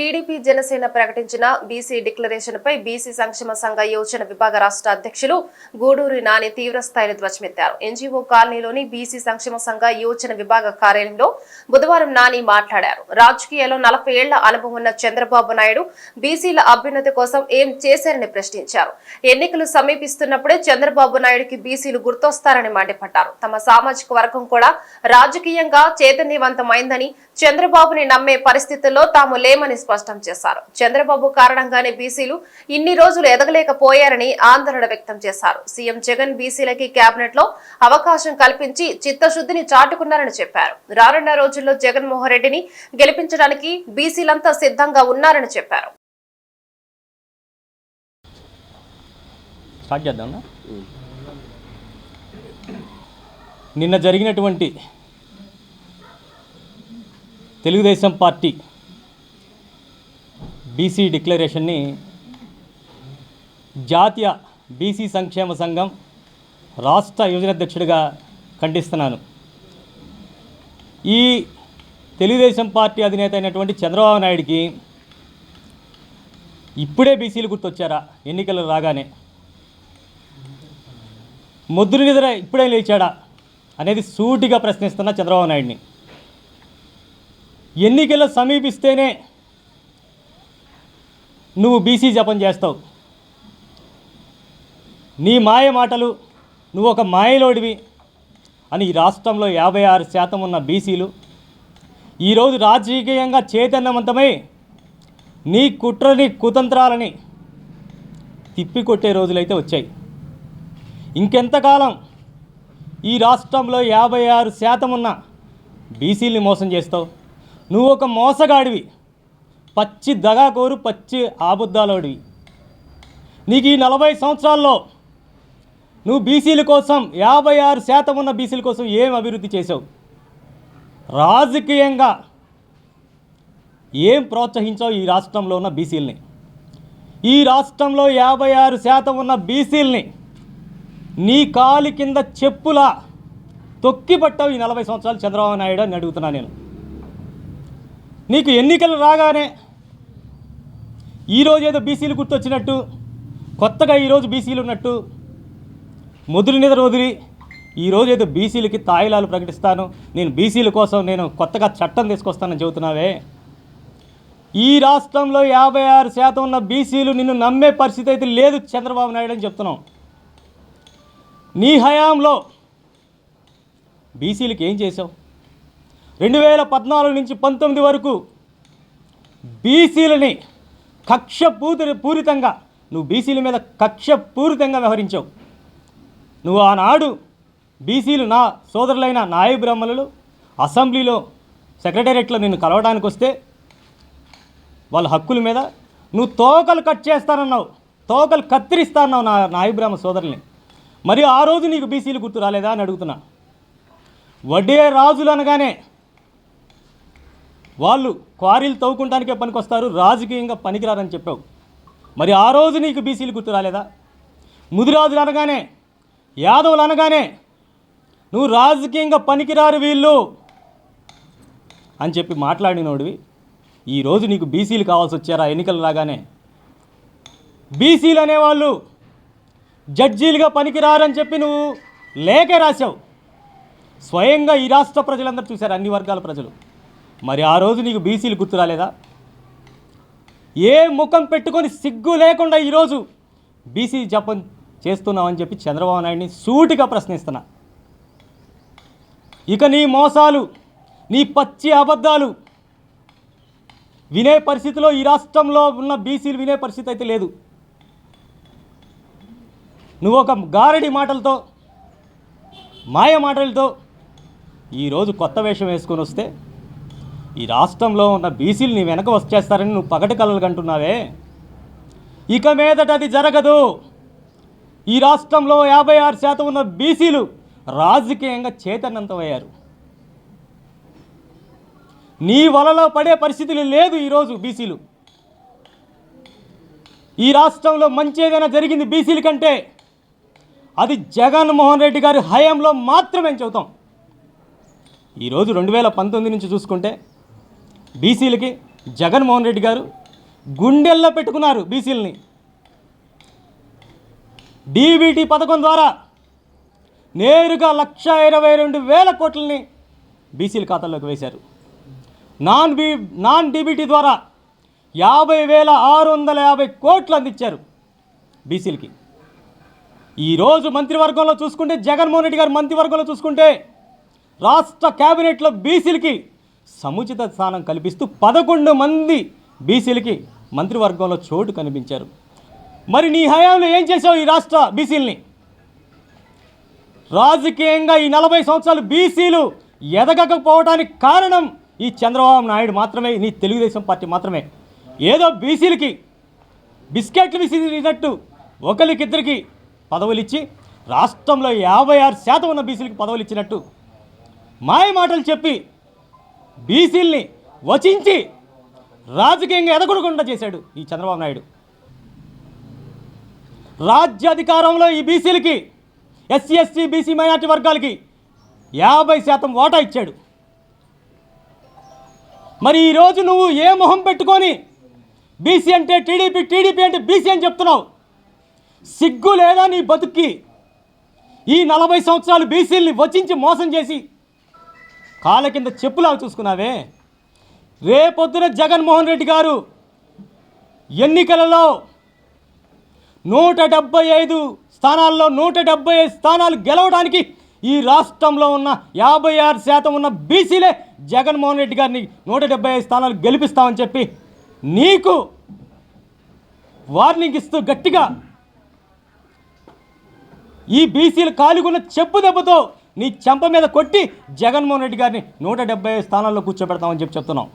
TDP Janasena ప్రకటించిన BC declaration పై BC సంక్షేమ సంఘ యోజన విభాగ రాష్ట్ర అధ్యక్షులు గూడూరి నాని తీవ్రస్థాయిలో ధ్వజమెత్తారు. ఎన్జీఓ కాలనీలోని బీసీ సంక్షేమ సంఘ యోజన విభాగ కార్యాలయంలో బుధవారం నాని మాట్లాడారు. రాజకీయాల్లో నలభై ఏళ్ళ అనుభవం ఉన్న చంద్రబాబు నాయుడు బీసీల అభ్యున్నతి కోసం ఏం చేశారని ప్రశ్నించారు. ఎన్నికలు సమీపిస్తున్నప్పుడే చంద్రబాబు నాయుడుకి బీసీలు గుర్తొస్తారని మండిపడ్డారు. తమ సామాజిక వర్గం కూడా రాజకీయంగా చైతన్యవంతమైందని చంద్రబాబుని నమ్మే పరిస్థితుల్లో తాము లేమని స్పష్టం చేశారు. చంద్రబాబు కారణంగానే బీసీలు ఇన్ని రోజులు ఎదగలేకపోయారని ఆందోళన వ్యక్తం చేశారు. సీఎం జగన్ బీసీలకి కేబినెట్లో అవకాశం కల్పించి చిత్తశుద్ధిని చాటుకున్నారని చెప్పారు. రానున్న రోజుల్లో జగన్మోహన్ రెడ్డిని గెలిపించడానికి బీసీలంతా సిద్ధంగా ఉన్నారని చెప్పారు. స్టార్ట్ చేద్దాం నిన్న జరిగినటువంటి తెలుగుదేశం పార్టీ బీసీ డిక్లరేషన్ని జాతీయ బీసీ సంక్షేమ సంఘం రాష్ట్ర యువజనాధ్యక్షుడిగా ఖండిస్తున్నాను. ఈ తెలుగుదేశం పార్టీ అధినేత అయినటువంటి చంద్రబాబు నాయుడికి ఇప్పుడే బీసీలు గుర్తొచ్చారా? ఎన్నికలు రాగానే. ముద్దురు నిద్ర ఇప్పుడే లేచాడా? అనేది సూటిగా ప్రశ్నిస్తున్న చంద్రబాబు నాయుడిని. ఎన్నికలు సమీపిస్తేనే నువ్వు బీసీ జపం చేస్తావు. నీ మాయ మాటలు నువ్వు ఒక మాయలోడివి అని ఈ రాష్ట్రంలో యాభై ఆరు శాతం ఉన్న బీసీలు ఈరోజు రాజకీయంగా చైతన్యవంతమై నీ కుట్రని కుతంత్రాలని తిప్పికొట్టే రోజులైతే వచ్చాయి. ఇంకెంతకాలం ఈ రాష్ట్రంలో యాభై ఆరు శాతం ఉన్న బీసీల్ని మోసం చేస్తావు? నువ్వు ఒక మోసగాడివి. పచ్చి దగాకోరు పచ్చి ఆబుద్ధాలోడివి నీకు ఈ నలభై సంవత్సరాల్లో నువ్వు బీసీల కోసం యాభై ఆరు శాతం ఉన్న బీసీల కోసం ఏం అభివృద్ధి చేసావు రాజకీయంగా ఏం ప్రోత్సహించావు ఈ రాష్ట్రంలో ఉన్న బీసీలని? ఈ రాష్ట్రంలో యాభై ఆరు శాతం ఉన్న బీసీల్ని నీ కాలి కింద చెప్పులా తొక్కిపట్టావు ఈ నలభై సంవత్సరాలు చంద్రబాబు నాయుడు అని అడుగుతున్నా నేను. నీకు ఎన్నికలు రాగానే ఈరోజు ఏదో బీసీలు గుర్తొచ్చినట్టు కొత్తగా ఈరోజు బీసీలు ఉన్నట్టు ముదురు నిద్ర వదిలి ఈరోజు ఏదో బీసీలకి తాయిలాలు ప్రకటిస్తాను నేను బీసీల కోసం నేను కొత్తగా చట్టం తీసుకొస్తానని చెబుతున్నావే? ఈ రాష్ట్రంలో యాభై ఆరు శాతం ఉన్న బీసీలు నిన్ను నమ్మే పరిస్థితి అయితే లేదు చంద్రబాబు నాయుడు అని చెప్తున్నాం. నీ హయాంలో బీసీలకి ఏం చేసావు రెండు వేల పద్నాలుగు నుంచి పంతొమ్మిది వరకు బీసీలని కక్ష పూరి పూరితంగా నువ్వు బీసీల మీద కక్ష పూరితంగా వ్యవహరించావు. నువ్వు ఆనాడు బీసీలు నా సోదరులైన నాయ బ్రహ్మలు అసెంబ్లీలో సెక్రటేరియట్లో నిన్ను కలవడానికి వస్తే వాళ్ళ హక్కుల మీద నువ్వు తోకలు కట్ చేస్తానన్నావు. తోకలు కత్తిరిస్తానన్నావు నా నాయబ్రాహ్మ సోదరుల్ని. మరి ఆ రోజు నీకు బీసీలు గుర్తు రాలేదా అని అడుగుతున్నా. వడ్డే రాజులు అనగానే వాళ్ళు క్వారీలు తవ్వుకుంటానికే పనికొస్తారు రాజకీయంగా పనికిరారని చెప్పావు. మరి ఆ రోజు నీకు బీసీలు గుర్తు రాలేదా? ముదిరాజులు అనగానే యాదవులు అనగానే నువ్వు రాజకీయంగా పనికిరారు వీళ్ళు అని చెప్పి మాట్లాడినోడివి. ఈరోజు నీకు బీసీలు కావాల్సి వచ్చారా? ఎన్నికలు రాగానే బీసీలు అనేవాళ్ళు జడ్జీలుగా పనికిరారని చెప్పి నువ్వు లేఖ రాశావు. స్వయంగా ఈ రాష్ట్ర ప్రజలందరూ చూశారు అన్ని వర్గాల ప్రజలు. మరి ఆ రోజు నీకు బీసీలు గుర్తు రాలేదా? ఏ ముఖం పెట్టుకొని సిగ్గు లేకుండా ఈరోజు బీసీ జపం చేస్తున్నావని చెప్పి చంద్రబాబు నాయుడిని సూటిగా ప్రశ్నిస్తున్నా. ఇక నీ మోసాలు నీ పచ్చి అబద్ధాలు వినే పరిస్థితిలో ఈ రాష్ట్రంలో ఉన్న బీసీలు వినే పరిస్థితి అయితే లేదు. నువ్వు ఒక గారడి మాటలతో మాయ మాటలతో ఈరోజు కొత్త వేషం వేసుకొని వస్తే ఈ రాష్ట్రంలో ఉన్న బీసీలు నీ వెనక వచ్చేస్తారని నువ్వు పగటి కలలు కంటున్నావే. ఇక మీదట అది జరగదు. ఈ రాష్ట్రంలో యాభై ఆరు శాతం ఉన్న బీసీలు రాజకీయంగా చైతన్యంతమయ్యారు నీ వలలో పడే పరిస్థితులు లేదు ఈరోజు బీసీలు. ఈ రాష్ట్రంలో మంచి ఏదైనా జరిగింది బీసీల కంటే అది జగన్మోహన్ రెడ్డి గారి హయాంలో మాత్రమే చెబుతాం. ఈరోజు రెండు వేల పంతొమ్మిది నుంచి చూసుకుంటే బీసీలకి జగన్మోహన్ రెడ్డి గారు గుండెల్లో పెట్టుకున్నారు బీసీలని. డీబీటీ పథకం ద్వారా నేరుగా లక్ష ఇరవై రెండు వేల కోట్లని బీసీల ఖాతాల్లోకి వేశారు. నాన్ బీ నాన్ డీబీటీ ద్వారా యాభై వేల ఆరు వందల యాభై కోట్లు అందించారు బీసీలకి. ఈరోజు మంత్రివర్గంలో చూసుకుంటే జగన్మోహన్ రెడ్డి గారు మంత్రివర్గంలో చూసుకుంటే రాష్ట్ర కేబినెట్లో బీసీలకి సముచిత స్థానం కల్పిస్తూ పదకొండు మంది బీసీలకి మంత్రివర్గంలో చోటు కనిపించారు. మరి నీ హయాంలో ఏం చేసావు ఈ రాష్ట్ర బీసీలని? రాజకీయంగా ఈ నలభై సంవత్సరాలు బీసీలు ఎదగకపోవడానికి కారణం ఈ చంద్రబాబు నాయుడు మాత్రమే నీ తెలుగుదేశం పార్టీ మాత్రమే. ఏదో బీసీలకి బిస్కెట్లు విసిరినట్టు ఒకరికిద్దరికి పదవులు ఇచ్చి రాష్ట్రంలో యాభై ఆరు శాతం ఉన్న బీసీలకి పదవులు ఇచ్చినట్టు మాయ మాటలు చెప్పి బీసీల్ని వచించి రాజకీయంగా ఎదగకుండా చేశాడు ఈ చంద్రబాబు నాయుడు. రాజ్యాధికారంలో ఈ బీసీలకి ఎస్సీ ఎస్టీ బీసీ మైనార్టీ వర్గాలకి యాభై శాతం ఓటా ఇచ్చాడు. మరి ఈరోజు నువ్వు ఏ మొహం పెట్టుకొని బీసీ అంటే టీడీపీ టీడీపీ అంటే బీసీ అని చెప్తున్నావు? సిగ్గు లేదా నీ బతుక్కి? ఈ నలభై సంవత్సరాలు బీసీల్ని వచించి మోసం చేసి కాళ్ళ కింద చెప్పులాగా చూసుకున్నావే? రేపొద్దున జగన్మోహన్ రెడ్డి గారు ఎన్నికలలో నూట డెబ్బై ఐదు స్థానాల్లో నూట డెబ్బై ఐదు స్థానాలు గెలవడానికి ఈ రాష్ట్రంలో ఉన్న యాభై ఆరు శాతం ఉన్న బీసీలే జగన్మోహన్ రెడ్డి గారిని నూట డెబ్బై ఐదు స్థానాలు గెలిపిస్తామని చెప్పి నీకు వార్నింగ్ ఇస్తూ గట్టిగా ఈ బీసీలు కాలుగున్న చెప్పు దెబ్బతో నీ చెంప మీద కొట్టి జగన్మోహన్ రెడ్డి గారిని నూట డెబ్బై స్థానాల్లో కూర్చోబెడతామని చెప్పి చెప్తున్నాం.